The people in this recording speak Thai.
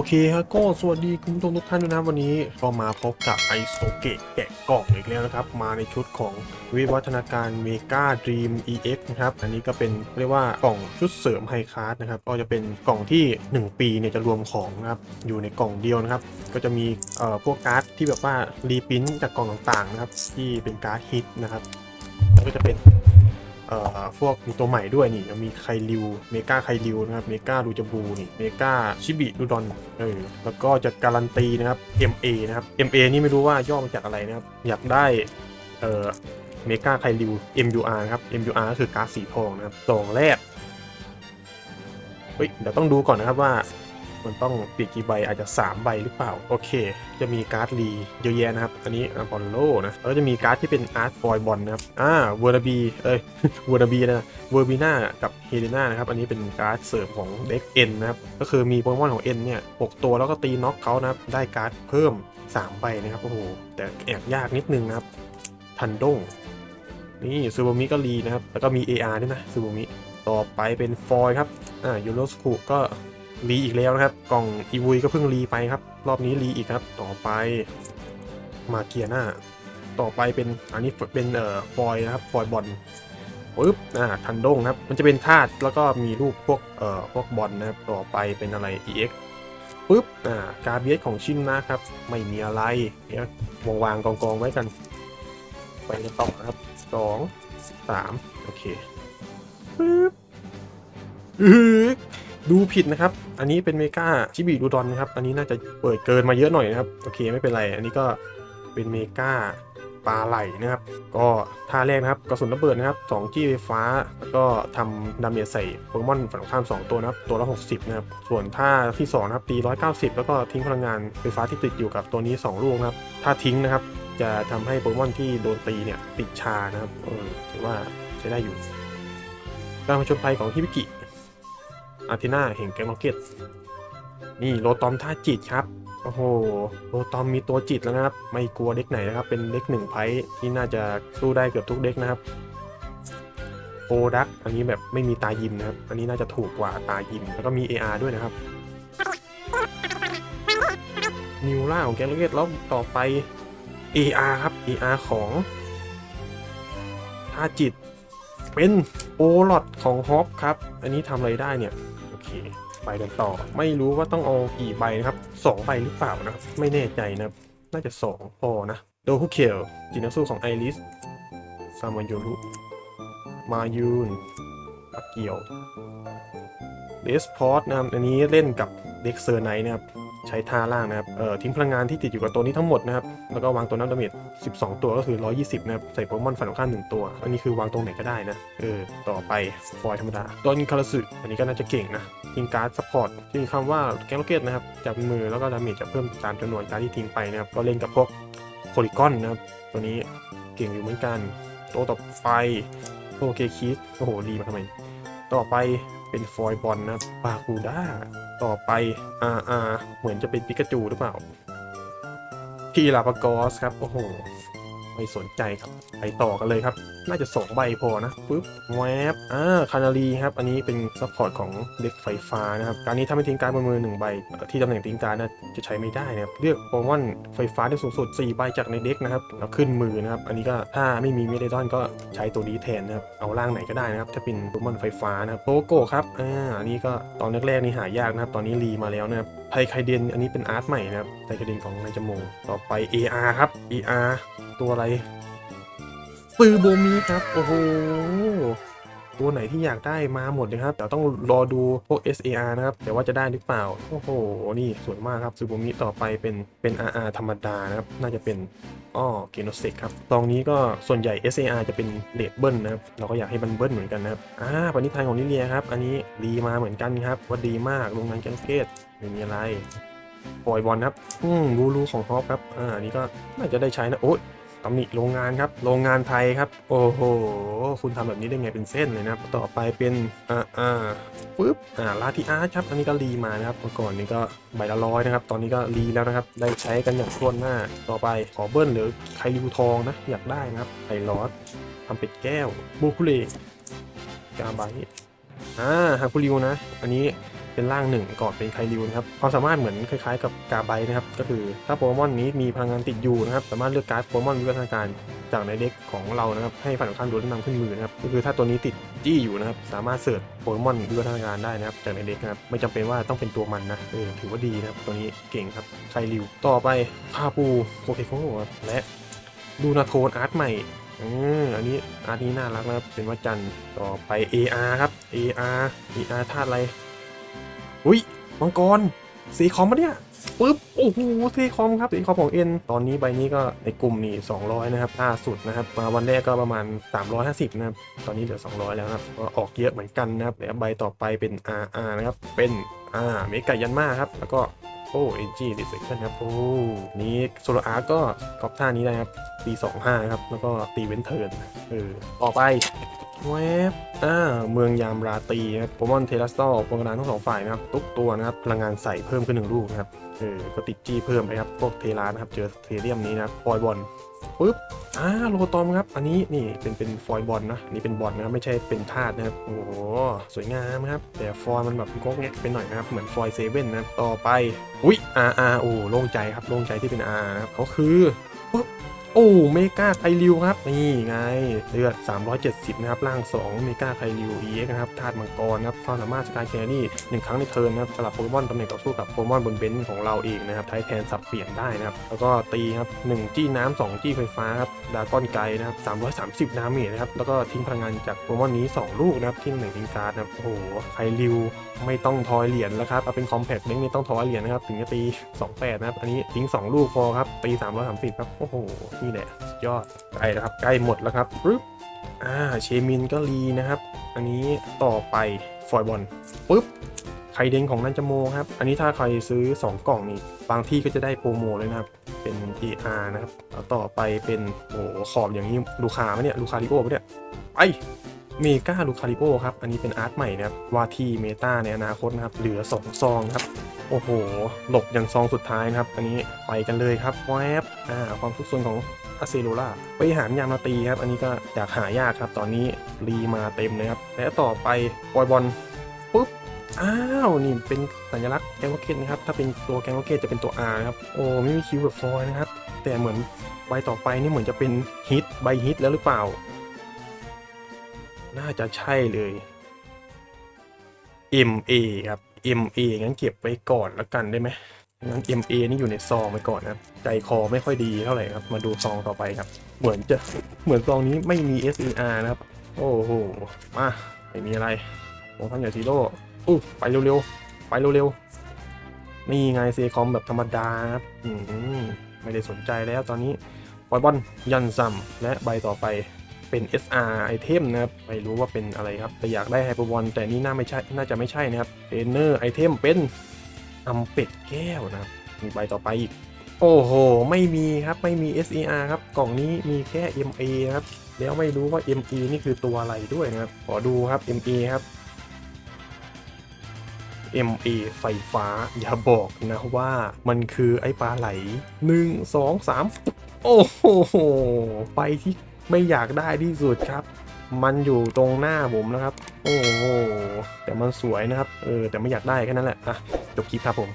อเคครับก็สวัสดีคุณผู้ชมทุกท่านด้วยนะครับวันนี้ก็มาพบกับไอโซเกะแกะกล่องอีกแล้วนะครับ มาในชุดของวิวัฒนาการเมกาดรีม EX นะครับ อันนี้ก็เป็นเรียกว่ากล่องชุดเสริมไฮคลาสนะครับ ก็จะเป็นกล่องที่ 1 ปีเนี่ยจะรวมของนะครับ อยู่ในกล่องเดียวนะครับ ก็จะมีเอ่อพวกการ์ดที่แบบว่ารีพิมพ์จากกล่องต่างๆนะครับ ที่เป็นการ์ดฮิตนะครับแล้วก็จะเป็น เอ่อพวกมีตัวใหม่ด้วยนี่มีไคริวเมกาไคริวนะครับเมกาลูจบูนี่เมกาชิบิดูดอนเออแล้วก็จะการันตีนะครับ MA นะครับ MA นี่ไม่รู้ว่าย่อมาจากอะไรนะครับ อยากได้เอ่อเมกาไคริว MUR นะครับ MUR ก็คือการ์ดสีทองนะครับสองแรกเฮ้ยเดี๋ยวต้องดูก่อนนะครับว่า มันต้องปีกกี่ใบอาจจะ 3 ใบหรือเปล่า โอเค จะมีการ์ดรีเยอะแยะนะครับ อันนี้อพอลโลนะแล้วก็จะมีการ์ดที่เป็นอาร์ตบอยบอลนะครับอ่าเวอร์บีเอ้ยเวอร์บีนะเวอร์บีน่ากับเฮเลนานะครับ อันนี้เป็นการ์ดเสริมของเด็กเอ็นนะครับ ก็คือมีโปเกมอนของเอ็นเนี่ยหกตัวแล้วก็ตีน็อกเขานะครับ ได้การ์ดเพิ่ม 3 ใบนะครับโอ้โหแต่แอบยากนิดนึงนะครับทันดงนี่ซูโบมิก็รีนะครับแล้วก็มี AR ด้วยนะซูโบมิต่อไปเป็นฟอยครับอ่ายูโรสคูก็ รีอีกแล้วนะครับ กล่องอีวุยก็เพิ่งรีไปครับ รอบนี้รีอีกครับ ต่อไปมาเกียร์หน้า ต่อไปเป็นอันนี้เป็นเอ่อฟอยนะครับฟอยบอลปึ๊บอ่าทันดงครับ มันจะเป็นธาตุแล้วก็มีรูปพวกเอ่อพวกบอลนะครับ ต่อไปเป็นอะไร EX ปึ๊บอ่าการเบียสของชินนะครับ ไม่มีอะไรเนี่ยวางวางๆกองกองๆไว้กัน ไปกันต่อครับสองสามโอเคปึ๊บอือ ดูผิดนะครับ อันนี้เป็นเมกาชิบิดูดอนนะครับ อันนี้น่าจะเปิดเกินมาเยอะหน่อยนะครับ โอเคไม่เป็นไร อันนี้ก็เป็นเมกาปลาไหลนะครับ ก็ท่าแรกนะครับกระสุนระเบิดนะครับ2จี้ไฟฟ้า แล้วก็ทำดาเมจใส่โปเกมอนฝั่งข้าม 2 ตัวนะครับ ตัวละ 60 นะครับ ส่วนท่าที่2นะครับตี 190 แล้วก็ทิ้งพลังงานไฟฟ้าที่ติดอยู่กับตัวนี้ 2 ลูกนะครับ ถ้าทิ้งนะครับ จะทำให้โปเกมอนที่โดนตีเนี่ยติดชานะครับเออถือว่าใช้ได้อยู่ การผจญภัยของฮิบิกิ อาร์เทนาแห่งแกงล็อกเก็ตนี่โรตอมท่าจิตครับ โอ้โหโรตอมมีตัวจิตแล้วนะครับ ไม่กลัวเด็กไหนนะครับ เป็นเด็กหนึ่งไพท์ที่น่าจะสู้ได้เกือบทุกเด็กนะครับโอดักอันนี้แบบไม่มีตายิมนะครับ อันนี้น่าจะถูกกว่าตายิม แล้วก็มี AR ด้วยนะครับนิวล่าของแกงล็อกเก็ตแล้วต่อไป AR ครับ AR ของท่าจิตเป็นโอลอดของฮอปครับ อันนี้ทำอะไรได้เนี่ย ไปกันต่อ ไม่รู้ว่าต้องเอากี่ใบนะครับสองใบหรือเปล่านะครับ ไม่แน่ใจนะครับ น่าจะสองพอนะ โดฮุเคลจินัสู้ของไอริส ซามายโยรุมายูนอากเกียวเดสพอร์ตนะครับ อันนี้เล่นกับเด็กเซอร์ไนนะครับ ใช้ท่าล่างนะครับเอ่อทิ้งพลังงานที่ติดอยู่กับตัวนี้ทั้งหมดนะครับ แล้วก็วางตัวน้ำดาเมจ12 ตัวก็คือ 120 นะครับ ใส่โปเกมอนฝันของข้าหนึ่งตัว อันนี้คือวางตรงไหนก็ได้นะ เออ ต่อไปฟอยธรรมดาดอนคาราสึอันนี้ก็น่าจะเก่งนะทิ้งการ์ดซัพพอร์ตที่มีคำว่าแกงโลเกตนะครับ จับมือแล้วก็ดาเมจจะเพิ่มตามจำนวนการที่ทิ้งไปนะครับ ก็เล่นกับพวกโพลิกอนนะครับ ตัวนี้เก่งอยู่เหมือนกัน ตัวต่อไปโอเคคิสโอ้โหรีมาทำไม ต่อไปเป็นฟอยบอลนะครับบาคูด้า ต่อไปอาอาเหมือนจะเป็นปิกาจูหรือเปล่า พีลาปากอสครับ โอ้โห ไม่สนใจครับไปต่อกันเลยครับ น่าจะ 2 ใบพอนะปุ๊บแวบอ่าคานารีครับ อันนี้เป็นซัพพอร์ตของเด็กไฟฟ้านะครับ การนี้ถ้าไม่ทิ้งการดบนมือหนึ่งใบ ที่ตำแหน่งทิ้งการนะจะใช้ไม่ได้นะครับ เลือกโปเกมอนไฟฟ้าได้สูงสุด4ใบจากในเด็กนะครับแล้วขึ้นมือนะครับ อันนี้ก็ถ้าไม่มีเมเดดอนก็ใช้ตัวนี้แทนนะครับ เอาร่างไหนก็ได้นะครับ ถ้าเป็นโปเกมอนไฟฟ้านะครับโปโก้ครับ อ่า อันนี้ก็ตอนแรกๆนี่หายากนะครับ ตอนนี้รีมาแล้วนะครับไทไคเดน อันนี้เป็นอาร์ตใหม่นะครับ ไทไคเดนของนายจมูกต่อไป AR ครับ AR ตัวอะไร ปือโบมีครับ โอ้โห ตัวไหนที่อยากได้มาหมดเลยครับแต่ต้องรอดูพวก SAR นะครับ แต่ว่าจะได้หรือเปล่า โอ้โห นี่สวยมากครับซูโบมิต่อไปเป็นเป็น RR ธรรมดานะครับ น่าจะเป็นอ้อเกโนเซกครับตรงนี้ก็ส่วนใหญ่ SAR จะเป็นเลดเบิ้ลนะครับ เราก็อยากให้มันเบิ้ลเหมือนกันนะครับ อ่าปณิธานของนิเลียครับ อันนี้ดีมาเหมือนกันครับ ว่าดีมาก โรงงานแกงเกตไม่มีอะไรปล่อยบอลครับ อืมรูรูของฮอปครับ อ่า อันนี้ก็น่าจะได้ใช้นะ โอ๊ย ตำหนิโรงงานครับ โรงงานไทยครับ โอ้โห คุณทำแบบนี้ได้ไงเป็นเส้นเลยนะครับต่อไปเป็น อ่าอ่าปึ๊บ อ่า ลาติอาร์ครับ อันนี้ก็รีมานะครับเมื่อก่อนนี้ก็ใบละร้อยนะครับ ตอนนี้ก็รีแล้วนะครับ ได้ใช้กันอย่างทั่วหน้า ต่อไปขอเบิ้ลหรือไคริวทองนะ อยากได้นะครับไคลอสทำเป็ดแก้ว บูคุเลกาไบอ่าฮาคุริวนะ อันนี้ เป็นร่างหนึ่งก่อนเป็นไคลิวนะครับความสามารถเหมือนคล้ายๆ กับกาไบนะครับก็คือถ้าโปเกมอนนี้มีพลังงานติดอยู่นะครับสามารถเลือกการ์ดโปเกมอนวิวัฒนาการจากในเด็กของเรานะครับให้ฝ่ายตรงข้ามโดนนำขึ้นมือนะครับก็คือถ้าตัวนี้ติดจี้อยู่นะครับสามารถเสิร์ชโปเกมอนวิวัฒนาการได้นะครับจากในเด็กนะครับไม่จำเป็นว่าต้องเป็นตัวมันนะเออถือว่าดีนะครับตัวนี้เก่งครับไคลิวต่อไปคาปูโปเกโคครับและดูนาโทนอาร์ตใหม่อืมอันนี้อาร์ตนี้น่ารักนะครับเป็นวัจันทร์ต่อไป AR ครับ AR AR ธาตุอะไร อุ้ยมังกรสีคอมปะเนี่ยปึ๊บโอ้โหสีคอมครับสีคอมของเอ็นตอนนี้ใบนี้ก็ในกลุ่มนี่200 นะครับล่าสุดนะครับมาวันแรกก็ประมาณ 350 นะครับ ตอนนี้เหลือ 200 แล้วนะครับก็ออกเยอะเหมือนกันนะครับแล้วใบต่อไปเป็น RR นะครับ เป็นอ่าเมกายันมาครับ แล้วก็โอ้เอ็นจีรีเซคชั่นครับ โอ้ นี้โซโลอาร์ก็กอบท่านี้ได้ครับปี25ครับ แล้วก็ตีเวนเทิร์นเออต่อไป เวฟอ่าเมืองยามราตรีนะครับโปเกมอนเทลัสโตโปเกมอนทั้งสองฝ่ายนะครับทุกตัวนะครับพลังงานใส่เพิ่มขึ้นหนึ่งลูกนะครับเออก็ติดจี้เพิ่มไปครับพวกเทลานะครับเจอเทเรียมนี้นะครับฟอยบอลปึ๊บอ่าโลตอมครับ อันนี้นี่เป็นเป็นฟอยบอลนะนี่เป็นบอลนะครับไม่ใช่เป็นธาตุนะครับโอ้โหสวยงามครับ แต่ฟอยมันแบบก๊กแงกไปหน่อยนะครับเหมือนฟอยเซเว่นนะต่อไป อุ๊ย R R โอ้โล่งใจครับโล่งใจที่เป็น R นะครับเขาคือ โอ้เมกาไคลิวครับ นี่ไง เลือด 370 นะครับ ร่าง 2 เมกาไคลิว EX นะครับธาตุมังกรนะครับความสามารถสกายแครี่หนึ่งครั้งในเทิร์นนะครับสลับโปเกมอนตำแหน่งต่อสู้กับโปเกมอนบนเบนช์ของเราเองนะครับใช้แทนสับเปลี่ยนได้นะครับ แล้วก็ตีครับ1จี้น้ำ2จี้ไฟฟ้าครับดากอนไกนะครับ330ดาเมจนะครับ แล้วก็ทิ้งพลังงานจากโปเกมอนนี้ 2 ลูกนะครับที่ตำแหน่งทิ้งการ์ดนะครับโอ้โหไคลิวไม่ต้องทอยเหรียญแล้วครับเอาเป็นคอมแพคเล็กนี่ต้องทอยเหรียญนะครับถึงจะตี28นะครับอันนี้ทิ้ง 2 ลูกพอครับตี330ครับโอ้โหนี่แหละยอดใกล้แล้วครับใกล้หมดแล้วครับปึ๊บอ่าเชมินก็รีนะครับ อันนี้ต่อไปฟอยบอลปึ๊บไข่เด้งของนันจโมครับ อันนี้ถ้าใครซื้อ 2 กล่องนี่บางที่ก็จะได้โปรโมเลยนะครับ เป็น AR นะครับแล้วต่อไปเป็นโอ้โหขอบอย่างนี้ลูคาไหมเนี่ยลูคาริโอไหมเนี่ยไปเมกาลูคาริโอครับ อันนี้เป็นอาร์ตใหม่นะครับ ว่าที่เมตาในอนาคตนะครับ เหลือ 2 ซองครับ โอ้โห หลบอย่างซองสุดท้ายนะครับ อันนี้ไปกันเลยครับแวบอ่า ความทุกส่วนของอาเซโลล่าไปหารยามาตีครับ อันนี้ก็อยากหายากครับ ตอนนี้รีมาเต็มเลยครับ และต่อไปปอยบอลปุ๊บ อ้าว นี่เป็นสัญลักษณ์แกงโรเกตนะครับ ถ้าเป็นตัวแกงโรเกตจะเป็นตัว R นะครับ โอ้ไม่มีคิวแบบฟอยนะครับ แต่เหมือนใบต่อไปนี่เหมือนจะเป็นฮิตใบฮิตแล้วหรือเปล่า น่าจะใช่เลย MA ครับ MA งั้นเก็บไว้ก่อนแล้วกันได้ไหมงั้น MA นี่อยู่ในซองไว้ก่อนนะใจคอไม่ค่อยดีเท่าไหร่ครับ มาดูซองต่อไปครับ เหมือนจะเหมือนซองนี้ไม่มี SER นะครับ โอ้โห มาไม่มีอะไรโอ้ท่านอย่าซีโร่อู้ไปเร็วๆ ไปเร็วๆ นี่ไงเซคอมแบบธรรมดาครับอืมไม่ได้สนใจแล้วตอนนี้ปล่อยบอลยันซัมและใบต่อไป เป็น SR ไอเทมนะครับไม่รู้ว่าเป็นอะไรครับ แต่อยากได้ไฮเปอร์บอลแต่นี่น่าไม่ใช่น่าจะไม่ใช่นะครับเทรนเนอร์ไอเทมเป็นอัมเป็ดแก้วนะครับ มีใบต่อไปอีก โอ้โห ไม่มีครับไม่มี SER ครับ กล่องนี้มีแค่ MA ครับ แล้วไม่รู้ว่า ME นี่คือตัวอะไรด้วยนะครับ ขอดูครับ ME ครับ MA ไฟฟ้าอย่าบอกนะว่ามันคือไอ้ปลาไหล 1 2 3 โอ้โห ไปที่ ไม่อยากได้ที่สุดครับ มันอยู่ตรงหน้าผมนะครับ โอ้โหแต่มันสวยนะครับ เออแต่ไม่อยากได้แค่นั้นแหละอะจบคลิปครับผม